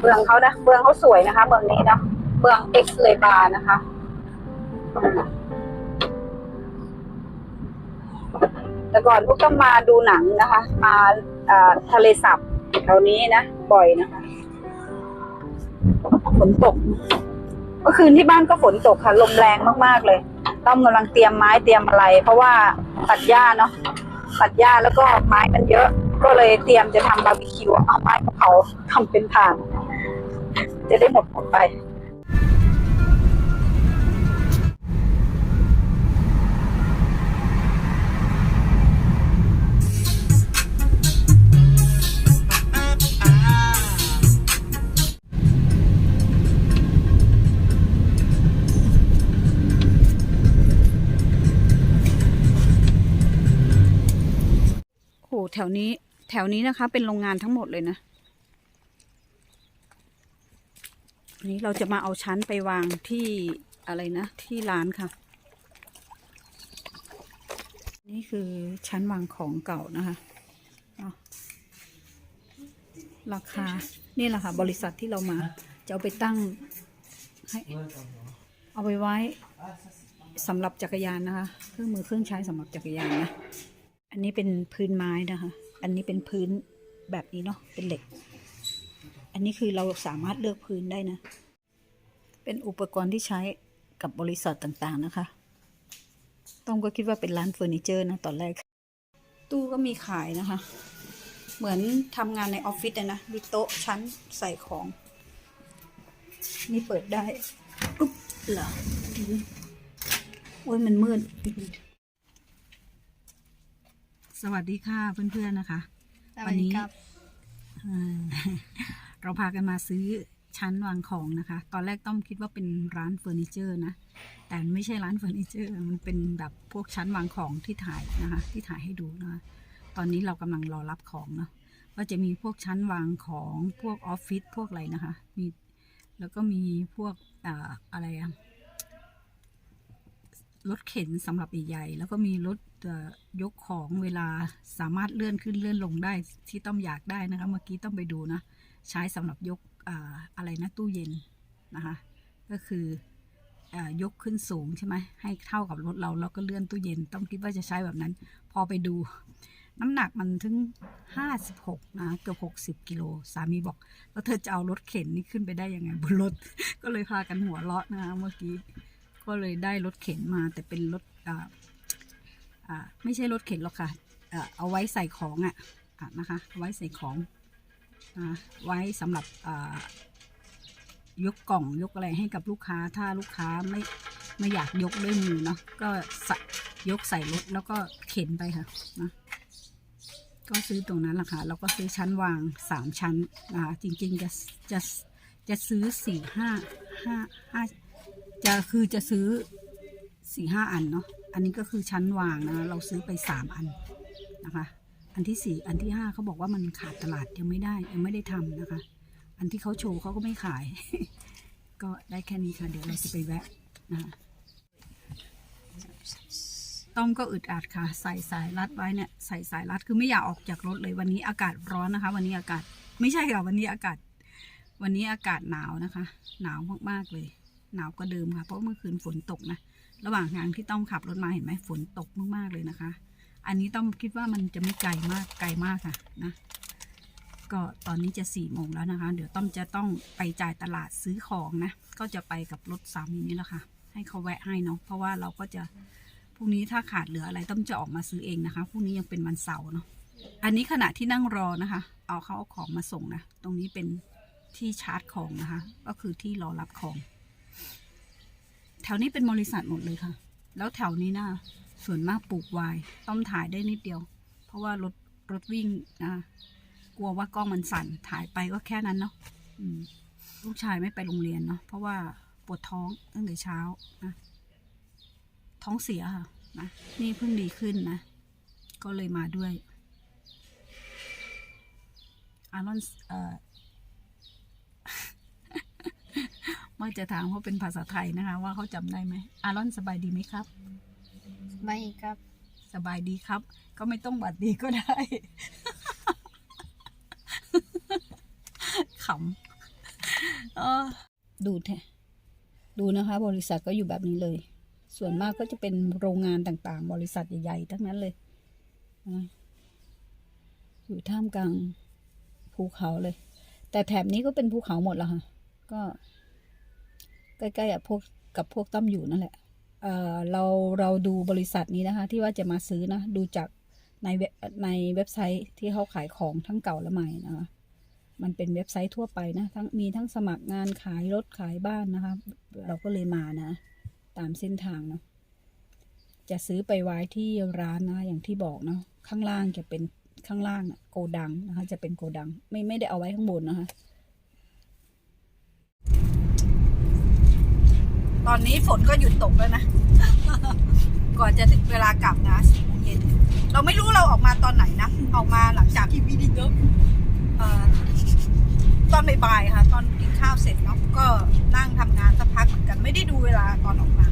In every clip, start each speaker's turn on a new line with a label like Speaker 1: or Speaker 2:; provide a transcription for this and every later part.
Speaker 1: เมืองเขานะเมืองเขาสวยนะคะ เมืองนี้เนาะเมืองเอ็กซ์เลบานะคะ แต่ก่อนพวกก็มาดูหนังนะคะ มาทะเลสับแถวนี้นะบ่อยนะคะฝนตกเมื่อคืนที่บ้านก็ฝนตกค่ะลมแรงมากๆเลย ต้อมกำลังเตรียมไม้เตรียมอะไร เพราะว่าตัดหญ้าเนาะตัดหญ้าแล้วก็ไม้มันเยอะ ก็เลยเตรียมจะทำบาร์บีคิวเอาไม้มาเผาทำเป็นถ่าน จะได้หมดหมดไปโหแถวนี้ แถวนี้นะคะ เป็นโรงงานทั้งหมดเลยนะ นี้เราจะมาเอาชั้นไปวางที่อะไรนะ ที่ร้านค่ะ นี่คือชั้นวางของเก่านะคะราคา นี่แหละค่ะ บริษัทที่เรามา จะเอาไปตั้งให้เอาไปไว้สำหรับจักรยานนะคะ เครื่องมือเครื่องใช้สำหรับจักรยานนะ อันนี้เป็นพื้นไม้นะคะ อันนี้เป็นพื้นแบบนี้เนาะ เป็นเหล็ก อันนี้คือเราสามารถเลือกพื้นได้นะ เป็นอุปกรณ์ที่ใช้กับบริษัทต่างๆนะคะ ต้องก็คิดว่าเป็นร้านเฟอร์นิเจอร์นะตอนแรก ตู้ก็มีขายนะคะ เหมือนทำงานในออฟฟิศเลยนะ มีโต๊ะชั้นใส่ของ นี่เปิดได้ อุ๊บเหรอโอ้ยมันมืด สวัสดีค่ะเพื่อนๆนะคะ วันนี้เอ่อเราพากันมาซื้อชั้นวางของนะคะ ตอนแรกต้องคิดว่าเป็นร้านเฟอร์นิเจอร์นะ แต่ไม่ใช่ร้านเฟอร์นิเจอร์ มันเป็นแบบพวกชั้นวางของที่ถ่ายนะคะ ที่ถ่ายให้ดูนะคะ ตอนนี้เรากำลังรอรับของเนาะ ก็จะมีพวกชั้นวางของพวกออฟฟิศพวกอะไรนะคะ มีแล้วก็มีพวกอ่าอะไรอะ รถเข็นสำหรับใหญ่ๆแล้วก็มีรถยกของเวลาสามารถเลื่อนขึ้นเลื่อนลงได้ที่ต้องอยากได้นะคะ เมื่อกี้ต้องไปดูนะ ใช้สำหรับยกออะไรนะตู้เย็นนะคะ ก็คืออยกขึ้นสูงใช่ไหมให้เท่ากับรถเราแล้วก็เลื่อนตู้เย็น ต้องคิดว่าจะใช้แบบนั้น พอไปดู น้ำหนักมันถึงห้าสิบหกนะเกือบหกสิบกิโลสามีบอก แล้วเธอจะเอารถเข็นนี่ขึ้นไปได้ยังไงบนรถ ก็เลยพากันหัวเราะนะคะเมื่อกี้ ก็เลยได้รถเข็นมาแต่เป็นรถอ่าอ่าไม่ใช่รถเข็นหรอกค่ะเอ่อเอาไว้ใส่ของอะอะนะคะไว้ใส่ของอ่าไว้สำหรับอ่ายกกล่องยกอะไรให้กับลูกค้าถ้าลูกค้าไม่ไม่อยากยกด้วยมือเนาะก็สยกใส่รถแล้วก็เข็นไปค่ะนะก็ซื้อตรงนั้นแหละค่ะแล้วก็ซื้อชั้นวางสามชั้นนะคะจริงๆจะจะจะซื้อสี่ห้าห้าห้า จะคือจะซื้อสี่ห้าอันเนาะอันนี้ก็คือชั้นวางนะเราซื้อไปสามอันนะคะ อันที่สี่อันที่ห้าเขาบอกว่ามันขาดตลาดยังไม่ได้ยังไม่ได้ทำนะคะ อันที่เขาโชว์เขาก็ไม่ขาย ก็ได้แค่นี้ค่ะ เดี๋ยวเราจะไปแวะนะคะต้อมก็อึดอัดค่ะ ใส่สายรัดไว้เนี่ยใส่สายรัดคือไม่อยากออกจากรถเลยวันนี้อากาศร้อนนะคะ วันนี้อากาศไม่ใช่ค่ะวันนี้อากาศ วันนี้อากาศหนาวนะคะ หนาวมากๆเลย หนาวกว่าเดิมค่ะเพราะเมื่อคืนฝนตกนะระหว่างทางที่ต้องขับรถมาเห็นไหมฝนตกมากๆเลยนะคะ อันนี้ต้องคิดว่ามันจะไม่ไกลมากไกลมากค่ะนะก็ตอนนี้จะสี่โมงแล้วนะคะ เดี๋ยวต้อมจะต้องไปจ่ายตลาดซื้อของนะ ก็จะไปกับรถสามีนี่แหละค่ะ ให้เขาแวะให้เนาะเพราะว่าเราก็จะพรุ่งนี้ถ้าขาดเหลืออะไรต้อมจะออกมาซื้อเองนะคะพรุ่งนี้ยังเป็นวันเสาร์เนาะอันนี้ขณะที่นั่งรอนะคะ เอาเขาเอาของมาส่งนะ ตรงนี้เป็นที่ชาร์จของนะคะ ก็คือที่รอรับของ แถวนี้เป็นบริษัทหมดเลยค่ะ แล้วแถวนี้นะส่วนมากปลูกไวน์ต้อมถ่ายได้นิดเดียว เพราะว่ารถรถวิ่งนะกลัวว่ากล้องมันสั่นถ่ายไปก็แค่นั้นเนาะลูกชายไม่ไปโรงเรียนเนาะเพราะว่าปวดท้องตั้งแต่เช้านะท้องเสียค่ะนะนี่เพิ่งดีขึ้นนะ ก็เลยมาด้วยอารอนเอ่อ ว่าจะถามเขาเป็นภาษาไทยนะคะ ว่าเขาจำได้ไหมอารอนสบายดีไหมครับ
Speaker 2: ไม่ครับ
Speaker 1: สบายดีครับ ก็ไม่ต้องบัดดีก็ได้ขดูแทดูนะคะ บริษัทก็อยู่แบบนี้เลย ส่วนมากก็จะเป็นโรงงานต่างๆ บริษัทใหญ่ๆทั้งนั้นเลยนะอยู่ท่ามกลางภูเขาเลย แต่แถบนี้ก็เป็นภูเขาหมดแล้วค่ะ ก็ ใกล้ๆกับพวกกับพวกต้อมอยู่นั่นแหละเออเราเราดูบริษัทนี้นะคะ ที่ว่าจะมาซื้อนะ ดูจากในเว็บในเว็บไซต์ที่เขาขายของทั้งเก่าและใหม่นะคะมันเป็นเว็บไซต์ทั่วไปนะทั้งมีทั้งสมัครงานขายรถขายบ้านนะคะ เราก็เลยมานะ ตามเส้นทางเนาะจะซื้อไปไว้ที่ร้านนะ อย่างที่บอกเนาะข้างล่างจะเป็นข้างล่างโกดังนะคะ จะเป็นโกดัง ไม่ไม่ได้เอาไว้ข้างบนนะคะ ตอนนี้ฝนก็หยุดตกแล้วนะ ก่อนจะถึงเวลากลับนะสี่โมงเย็น เราไม่รู้เราออกมาตอนไหนนะ ออกมาหลังจากที่วิดีโอเอ่อตอนบ่ายๆค่ะ ตอนกินข้าวเสร็จเนาะก็นั่งทำงานสักพักเหมือนกันไม่ได้ดูเวลาตอนออกมา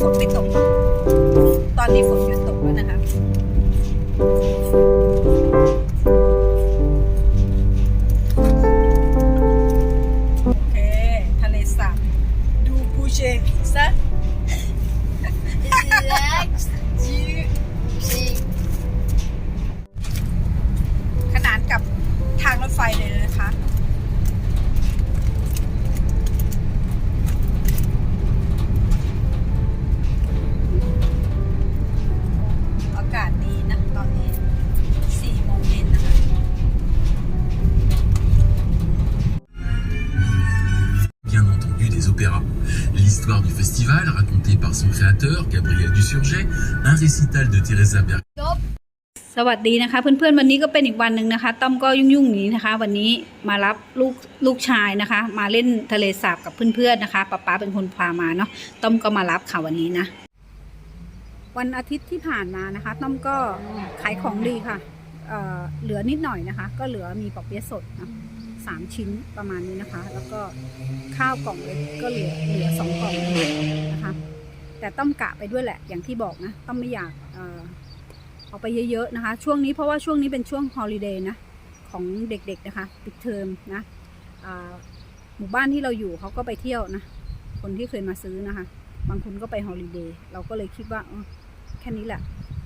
Speaker 1: ฝนไม่ตก ตอนนี้ฝน
Speaker 3: des opéras. L'histoire du festival, racontée par son créateur, Gabriel Dusurget, un récital de Teresa Berg
Speaker 1: สวัสดีนะคะเพื่อนๆวันนี้ก็เป็นอีกวันหนึ่งนะคะต้อมก็ยุ่งๆอย่างนี้นะคะ วันนี้มารับลูกลูกชายนะคะ มาเล่นทะเลสาบกับเพื่อนๆนะคะป๊าป๊าเป็นคนพามาเนาะต้อมก็มารับค่ะวันนี้นะ วันอาทิตย์ที่ผ่านมานะคะ ต้อมก็ขายของดีค่ะเอ่อเหลือนิดหน่อยนะคะ ก็เหลือมีปอกเปี๊ยะสดนะ สามชิ้นประมาณนี้นะคะ แล้วก็ข้าวกล่องเล็กก็เหลือเหลือสองกล่องนะคะ แต่ต้อมกะไปด้วยแหละอย่างที่บอกนะต้อมไม่อยากเออเอาไปเยอะๆนะคะ ช่วงนี้เพราะว่าช่วงนี้เป็นช่วงฮอลิเดย์นะของเด็กๆนะคะปิดเทอมนะหมู่บ้านที่เราอยู่เขาก็ไปเที่ยวนะ คนที่เคยมาซื้อนะคะ บางคนก็ไปฮอลิเดย์เราก็เลยคิดว่าแค่นี้แหละ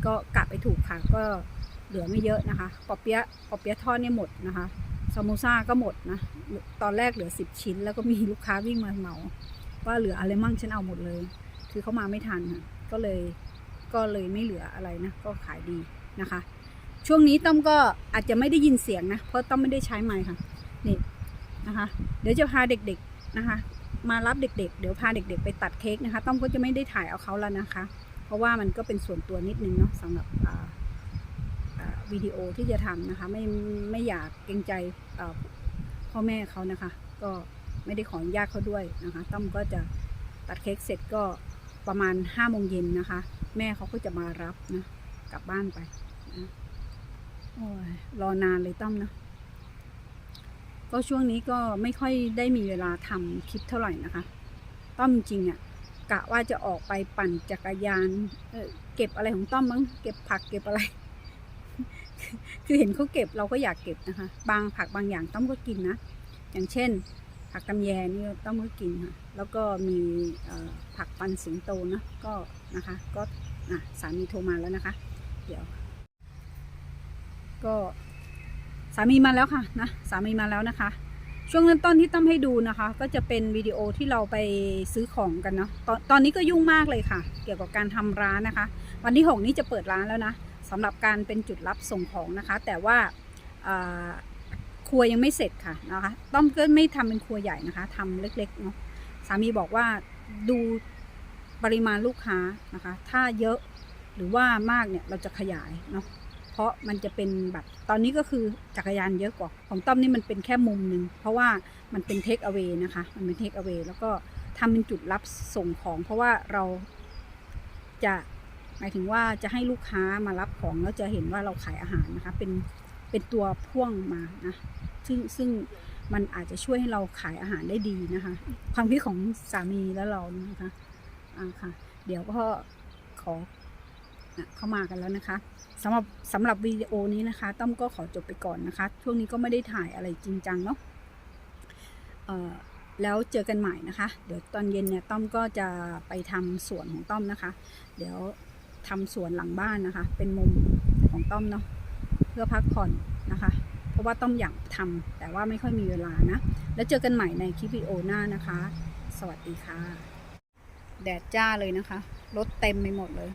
Speaker 1: ก็กะไปถูกค่ะก็เหลือไม่เยอะนะคะ ปอเปี๊ยะปอเปี๊ยะทอดเนี่ยหมดนะคะ ซามโมซ่าก็หมดนะ ตอนแรกเหลือสิบชิ้น แล้วก็มีลูกค้าวิ่งมาเหมา ว่าเหลืออะไรมั่งฉันเอาหมดเลย คือเขามาไม่ทันค่ะก็เลยก็เลยไม่เหลืออะไรนะ ก็ขายดีนะคะ ช่วงนี้ต้อมก็อาจจะไม่ได้ยินเสียงนะ เพราะต้อมไม่ได้ใช้ไมค์ค่ะ นี่นะคะ เดี๋ยวจะพาเด็กๆนะคะ มารับเด็กๆ เดี๋ยวพาเด็กๆ ไปตัดเค้กนะคะ ต้อมก็จะไม่ได้ถ่ายเอาเขาแล้วนะคะ เพราะว่ามันก็เป็นส่วนตัวนิดนึงเนาะสำหรับ วิดีโอที่จะทำนะคะ ไม่ไม่อยากเกรงใจพ่อแม่เขานะคะ ก็ไม่ได้ขออนุญาตเขาด้วยนะคะต้อมก็จะตัดเค้กเสร็จก็ประมาณห้าโมงเย็นนะคะ แม่เขาก็จะมารับนะกลับบ้านไปนะโอ้ยรอนานเลยต้อมนะก็ช่วงนี้ก็ไม่ค่อยได้มีเวลาทำคลิปเท่าไหร่นะคะ ต้อมจริงอะ่ะกะว่าจะออกไปปั่นจักรยานเเก็บอะไรของต้อมมั้งเก็บผักเก็บอะไร คือเห็นเขาเก็บเราก็อยากเก็บนะคะ บางผักบางอย่างต้อมก็กินนะ อย่างเช่น ผักตำแยนี่ต้อมก็กินค่ะ แล้วก็มีผักปันสิงโตนะก็นะคะ ก็ะสามีโทรมาแล้วนะคะ เดี๋ยว ก็สามีมาแล้วค่ะนะสามีมาแล้วนะคะ ช่วงเริ่มต้นที่ต้อมให้ดูนะคะ ก็จะเป็นวิดีโอที่เราไปซื้อของกันเนาะตอนตอนนี้ก็ยุ่งมากเลยค่ะ เกี่ยวกับการทำร้านนะคะ วันที่ 6 นี้จะเปิดร้านแล้วนะ สำหรับการเป็นจุดรับส่งของนะคะ แต่ว่าครัวยังไม่เสร็จค่ะนะคะ ต้อมก็ไม่ทำเป็นครัวใหญ่นะคะทำเล็กๆเนาะสามีบอกว่าดูปริมาณลูกค้านะคะ ถ้าเยอะหรือว่ามากเนี่ยเราจะขยายเนาะเพราะมันจะเป็นแบบตอนนี้ก็คือจักรยานเยอะกว่าของต้อมนี่มันเป็นแค่มุมหนึ่งเพราะว่ามันเป็นเทคเอา a y นะคะ มันเป็นเทคเอา a y แล้วก็ทำเป็นจุดรับส่งของ เพราะว่าเราจะ หมายถึงว่าจะให้ลูกค้ามารับของแล้วจะเห็นว่าเราขายอาหารนะคะ เป็นเป็นตัวพ่วงมานะซึ่งซึ่งมันอาจจะช่วยให้เราขายอาหารได้ดีนะคะ ความคิดของสามีและเรานะคะอ่าค่ะ เดี๋ยวก็ขอนะเข้ามากันแล้วนะคะสำหรับสำหรับวิดีโอนี้นะคะ ต้อมก็ขอจบไปก่อนนะคะ ช่วงนี้ก็ไม่ได้ถ่ายอะไรจริงจังเนาะแล้วเจอกันใหม่นะคะ เดี๋ยวตอนเย็นเนี่ยต้อมก็จะไปทำสวนของต้อมนะคะ เดี๋ยว ทำสวนหลังบ้านนะคะ เป็นมุมของต้อมเนาะเพื่อพักผ่อนนะคะ เพราะว่าต้อมอยากทำแต่ว่าไม่ค่อยมีเวลานะ แล้วเจอกันใหม่ในคลิปวิดีโอหน้านะคะ สวัสดีค่ะ แดดจ้าเลยนะคะ รถเต็มไปหมดเลย